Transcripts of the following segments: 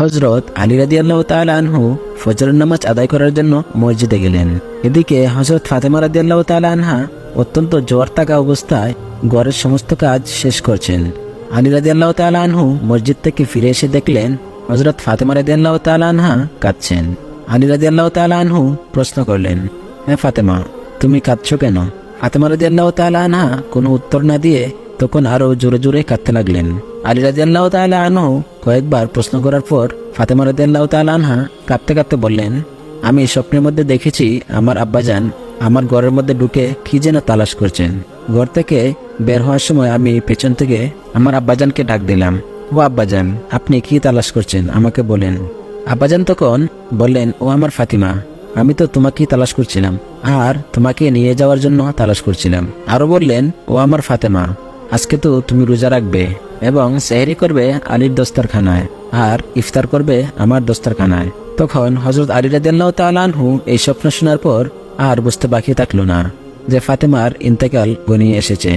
হজরত আলী রাদি আল্লাহ আনহু ফজরের নামাজ আদায় করার জন্য মসজিদে গেলেন। এদিকে হজরত ফাতেমা রাদি আল্লাহ আনহা অত্যন্ত জোয়ার থাকা অবস্থায় ঘরের সমস্ত কাজ শেষ করছেন। আলী রাদি আল্লাহ আনহু মসজিদ থেকে ফিরে এসে দেখলেন হজরত ফাতেমা রাদি আল্লাহ আনহা কাঁদছেন। আলী রাদি আল্লাহ আনহু প্রশ্ন করলেন হ্যাঁ ফাতেমা, তুমি কাঁদছো কেন? ফাতেমা রাদি আল্লাহ আনহা কোনো উত্তর না দিয়ে তখন আরও জোরে জোরে কাঁদতে লাগলেন। আলী রাজি আল্লাহ তালা আনহু কয়েকবার প্রশ্ন করার পর ফাতেমা রাজি আল্লাহ তালা আনহা কাঁপতে কাঁপতে বললেন, আমি স্বপ্নের মধ্যে দেখেছি আমার আব্বাজান আমার ঘরের মধ্যে ঢুকে কি যেন তালাশ করছেন। ঘর থেকে বের হওয়ার সময় আমি পেছন থেকে আমার আব্বাজানকে ডাক দিলাম, ও আব্বাজান, আপনি কি তালাশ করছেন? আমাকে বলেন। আব্বাজান তখন বললেন, ও আমার ফাতিমা, আমি তো তোমাকেই তালাশ করছিলাম, আর তোমাকে নিয়ে যাওয়ার জন্য তালাশ করছিলাম। আরও বললেন, ও আমার ফাতেমা, আজকে তো তুমি রোজা রাখবে। এবং সেহরি করবে আলীর দস্তারখানায় আর ইফতার করবে আমার দস্তারখানায়। তখন হজরত আলী রাদিয়াল্লাহ তালানহু এই স্বপ্ন শোনার পর আর বুঝতে বাকি থাকল না যে ফাতেমার ইন্তেকাল গনিয়ে এসেছে।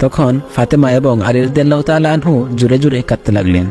তখন ফাতেমা এবং আলী রাদিয়াল্লাহ তালানহু জুড়ে জুড়ে কাঁদতে লাগলেন।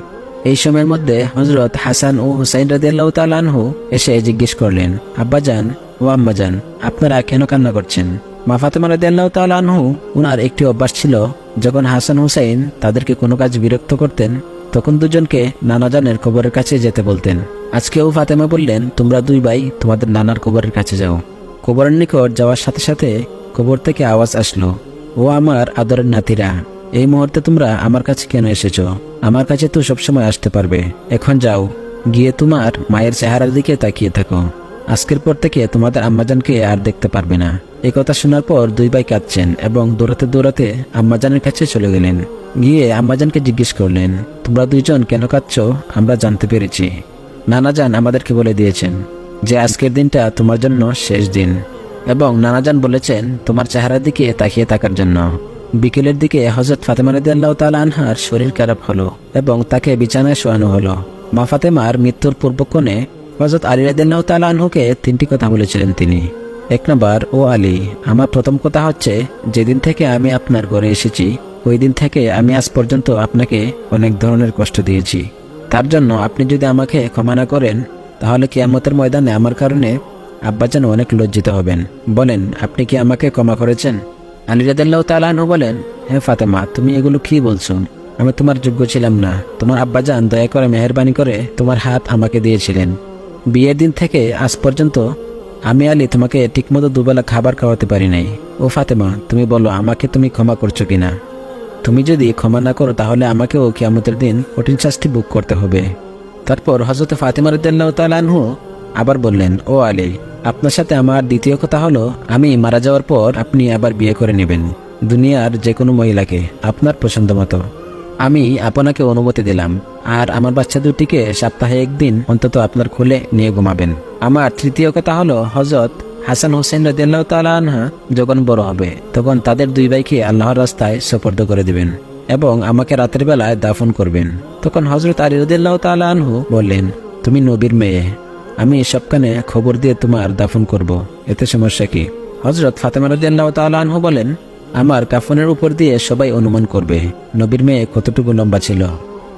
এই সময়ের মধ্যে হজরত হাসান ও হুসাইন রাদিয়াল্লাহ তালানহু এসে জিজ্ঞেস করলেন, আব্বাজান ও আম্মাজান, আপনারা কেন কান্না করছেন? মা ফাতেমা রাদিয়াল্লাহু তাআলা আনহু উনার একটি অভ্যাস ছিল যখন হাসান হুসাইন তাদেরকে কোনো কাজ বিরক্ত করতেন, তখন দুজনকে নানাজানের কবরের কাছে যেতে বলতেন। আজকেও ফাতেমা বললেন, তোমরা দুই ভাই তোমাদের নানার কবরের কাছে যাও। কবরের নিকট যাওয়ার সাথে সাথে কবর থেকে আওয়াজ আসলো, ও আমার আদরের নাতিরা, এই মুহূর্তে তোমরা আমার কাছে কেন এসেছ? আমার কাছে তো সবসময় আসতে পারবে। এখন যাও, গিয়ে তোমার মায়ের চেহারার দিকে তাকিয়ে থাকো। আজকের পর থেকে তোমাদের আম্মাজানকে আর দেখতে পারবে না। এই কথা শোনার পর দুই ভাই কাঁদছেন এবং দৌড়াতে দৌড়াতে আম্মাজানের কাছে চলে গেলেন। গিয়ে আম্মাজানকে জিজ্ঞেস করলেন, তোমরা দুইজন কেন কাঁদছ? আমরা জানতে পেরেছি। নানাজান আমাদেরকে বলে দিয়েছেন যে, আজকের দিনটা তোমার জন্য শেষ দিন। এবং নানাজান বলেছেন, তোমার চেহারার দিকে তাকিয়ে থাকার জন্য। বিকেলের দিকে হজরত ফাতেমা রাদিয়াল্লাহু তাআলা আনহার শরীর খারাপ হলো এবং তাকে বিছানায় শোয়ানো হলো। মা ফাতেমার মৃত্যুর পূর্বক্ষণে হজরত আলী রাদিয়াল্লাহু তাআলা আনহুকে তিনটি কথা বলেছিলেন তিনি। এক নম্বর, ও আলী, আমার প্রথম কথা হচ্ছে, যেদিন থেকে আমি আপনার ঘরে এসেছি, ওই দিন থেকে আমি আজ পর্যন্ত আপনাকে অনেক ধরনের কষ্ট দিয়েছি। তার জন্য আপনি যদি আমাকে ক্ষমা না করেন, তাহলে কিয়ামতের ময়দানে আমার কারণে আব্বাজান অনেক লজ্জিত হবেন। বলেন, আপনি কি আমাকে ক্ষমা করেছেন? আলী রাদিয়াল্লাহু তাআলা আনহু বলেন হ্যাঁ ফাতেমা, তুমি এগুলো কি বলছো? আমি তোমার যোগ্য ছিলাম না। তোমার আব্বাজান দয়া করে মেহরবানি করে তোমার হাত আমাকে দিয়েছিলেন। বিয়ের দিন থেকে আজ পর্যন্ত আমি আলী তোমাকে ঠিকমতো দুবেলা খাবার খাওয়াতে পারি নাই। ও ফাতেমা, তুমি বলো, আমাকে তুমি ক্ষমা করছ কিনা? তুমি যদি ক্ষমা না করো, তাহলে আমাকেও কিয়ামতের দিন কঠিন শাস্তি বুক করতে হবে। তারপর হজরত ফাতেমা রদাল্লাহ তালানহু আবার বললেন, ও আলী, আপনার সাথে আমার দ্বিতীয় কথা হলো, আমি মারা যাওয়ার পর আপনি আবার বিয়ে করে নেবেন। দুনিয়ার যে কোনো মহিলাকে আপনার পছন্দ মতো। আমি আপনাকে অনুমতি দিলাম, আর আমার বাচ্চা দুটিকে সপ্তাহে একদিন অন্তত আপনার খুলে নিয়ে ঘুমাবেন। আমার তৃতীয় কথা হলো হজরত হাসান হোসেন রাদিয়াল্লাহ যখন বড় হবে, তখন তাদের দুই ভাইকে আল্লাহর রাস্তায় সোপর্দ করে দিবেন এবং আমাকে রাতের বেলায় দাফন করবেন। তখন হজরত আলী রদিয়াল্লাহ তাআলা আনহু বললেন, তুমি নবীর মেয়ে, আমি সবখানে খবর দিয়ে তোমার দাফন করব, এতে সমস্যা কি? হজরত ফাতেমা রাদিয়াল্লাহ তাআলা আনহু বলেন আমার কাফনের উপর দিয়ে সবাই অনুমান করবে, নবীর মেয়ে কতটুকু লম্বা ছিল,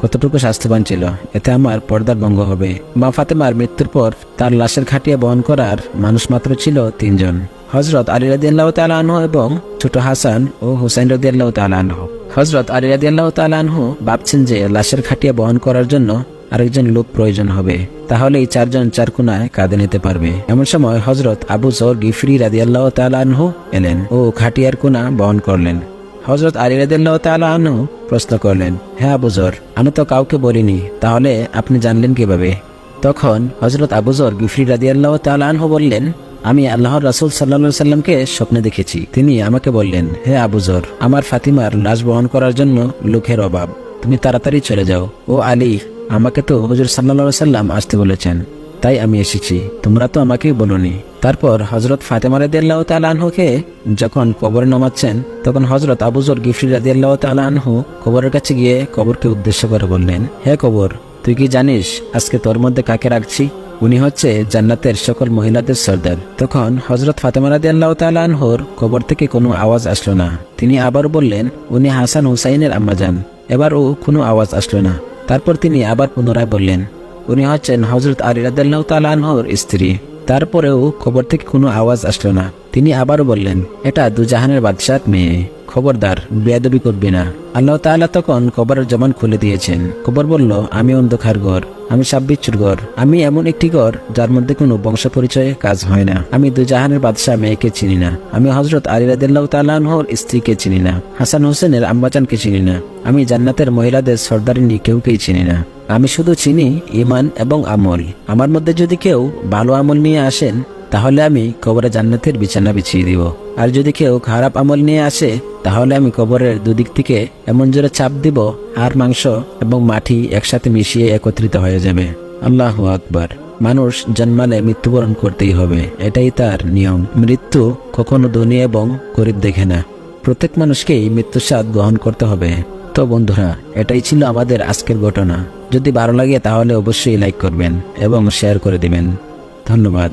কতটুকু স্বাস্থ্যবান ছিল, এতে আমার পর্দার ভঙ্গ হবে। মা ফাতেমার মৃত্যুর পর তার লাশের খাটিয়ে বহন করার মানুষ মাত্র ছিল তিনজন। হজরত আলী রাদিয়াল্লাহ তালাহ এবং ছোট হাসান ও হুসাইন রাদিয়াল্লাহ তালাহ হজরত আলী রাদিয়াল্লাহ তালাহ ভাবছেন যে লাশের খাটিয়ে বহন করার জন্য আরেকজন লোক প্রয়োজন হবে তাহলে এই চারজন চার কোনায় কাঁধে নিতে পারবে। এমন সময় হজরত আবু জর গিফরি রাদিয়াল্লাহ তালাহ এলেন ও খাটিয়ার কোনা বহন করলেন। হজরত আলী রাদিয়াল্লাহ তাআলা আনহু প্রশ্ন করলেন হ্যাঁ আবুজর আমি তো কাউকে বলিনি, তাহলে আপনি জানলেন কীভাবে? তখন হজরত আবুজর গিফরি রাদিয়াল্লাহ তাআলা আনহু বললেন, আমি আল্লাহর রাসূল সাল্লাল্লাহু সাল্লামকে স্বপ্নে দেখেছি। তিনি আমাকে বললেন, হে আবুজর আমার ফাতিমার লাশ বহন করার জন্য লোকের অভাব। তুমি তাড়াতাড়ি চলে যাও। ও আলী আমাকে তো হুজুর সাল্লাল্লাহু সাল্লাম আসতে বলেছেন। তাই আমি এসেছি। তোমরা তো আমাকেই বলনি। তারপর হজরত ফাতেমা রাদিয়াল্লাহু তাআলা আনহুকে যখন কবরে নমাচ্ছেন, তখন হজরত আবুজর গিফরি রাদিয়াল্লাহু তাআলা আনহু কবরের কাছে গিয়ে কবরকে উদ্দেশ্য করে বললেন, হে কবর, তুই কি জানিস আজকে তোর মধ্যে কাকে রাখছি? উনি হচ্ছে জান্নাতের সকল মহিলাদের সর্দার। তখন হজরত ফাতেমা রাদিয়াল্লাহু তাআলা আনহুর কবর থেকে কোনো আওয়াজ আসলো না। তিনি আবার বললেন, উনি হাসান হুসাইনের আম্মাজান। এবার ও কোনো আওয়াজ আসলো না। তারপর তিনি আবার পুনরায় বললেন, উনি হচ্ছেন হজরত আলী রাদাল্লাহ তালাহর স্ত্রী। তারপরেও খবর থেকে কোনো আওয়াজ আসলো না। তিনি আবারও বললেন, এটা দুজাহানের বাদশাহ মেয়ে। খবরদার, বেয়াদবি করবি না। আল্লাহ তাআলা তখন কবরের জমান খুলে দিয়েছেন। কবর বলল, আমি অন্ধকার ঘর, আমি সাব্বিচ্ছুর ঘর, আমি এমন একটি ঘর যার মধ্যে কোনো বংশ পরিচয়ে কাজ হয় না। আমি দুজাহানের বাদশাহ মেয়েকে চিনি না। আমি হজরত আলী রাদিল্লাহ তালাহর স্ত্রীকে চিনি না। হাসান হোসেনের আম্বাচানকে চিনি না। আমি জান্নাতের মহিলাদের সর্দারিনী কেউকেই চিনি না। আমি শুধু চিনি ইমান এবং আমল। আমার মধ্যে যদি কেউ ভালো আমল নিয়ে আসেন তাহলে আমি কবরে জান্নাতের বিছানা বিছিয়ে দিব। আর যদি কেউ খারাপ আমল নিয়ে আসে, তাহলে আমি কবরের দুদিক থেকে এমন জোরে চাপ দিব, আর মাংস এবং মাটি একসাথে মিশিয়ে একত্রিত হয়ে যাবে। আল্লাহ আকবার। মানুষ জন্মালে মৃত্যুবরণ করতেই হবে, এটাই তার নিয়ম। মৃত্যু কখনো ধনী এবং গরিব দেখে না। প্রত্যেক মানুষকেই মৃত্যুর স্বাদ গ্রহণ করতে হবে। তো বন্ধুরা, এটাই ছিল আমাদের আজকের ঘটনা। যদি ভালো লাগে তাহলে অবশ্যই লাইক করবেন এবং শেয়ার করে দিবেন। ধন্যবাদ।